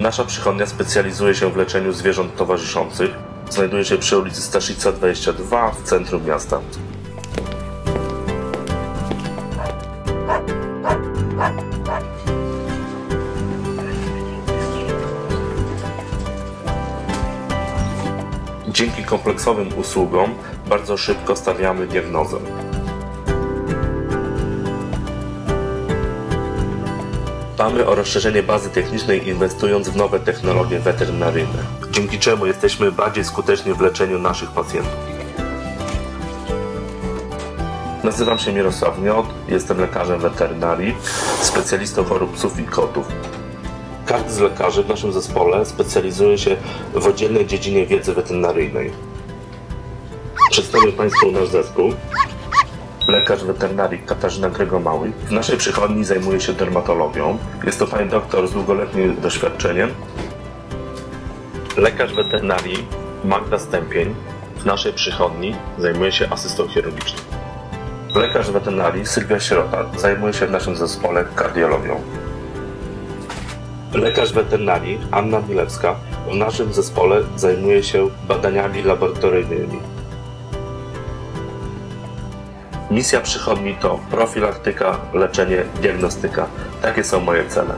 Nasza przychodnia specjalizuje się w leczeniu zwierząt towarzyszących. Znajduje się przy ulicy Staszica 22 w centrum miasta. Dzięki kompleksowym usługom bardzo szybko stawiamy diagnozę. Dbamy o rozszerzenie bazy technicznej inwestując w nowe technologie weterynaryjne, dzięki czemu jesteśmy bardziej skuteczni w leczeniu naszych pacjentów. Nazywam się Mirosław Miot, jestem lekarzem weterynarii, specjalistą chorób psów i kotów. Każdy z lekarzy w naszym zespole specjalizuje się w oddzielnej dziedzinie wiedzy weterynaryjnej. Przedstawię Państwu nasz zespół. Lekarz weterynarii Katarzyna Gregomały. W naszej przychodni zajmuje się dermatologią. Jest to pani doktor z długoletnim doświadczeniem. Lekarz weterynarii Magda Stępień. W naszej przychodni zajmuje się asystą chirurgiczną. Lekarz weterynarii Sylwia Sierota zajmuje się w naszym zespole kardiologią. Lekarz weterynarii Anna Milewska w naszym zespole zajmuje się badaniami laboratoryjnymi. Misja przychodni to profilaktyka, leczenie, diagnostyka. Takie są moje cele.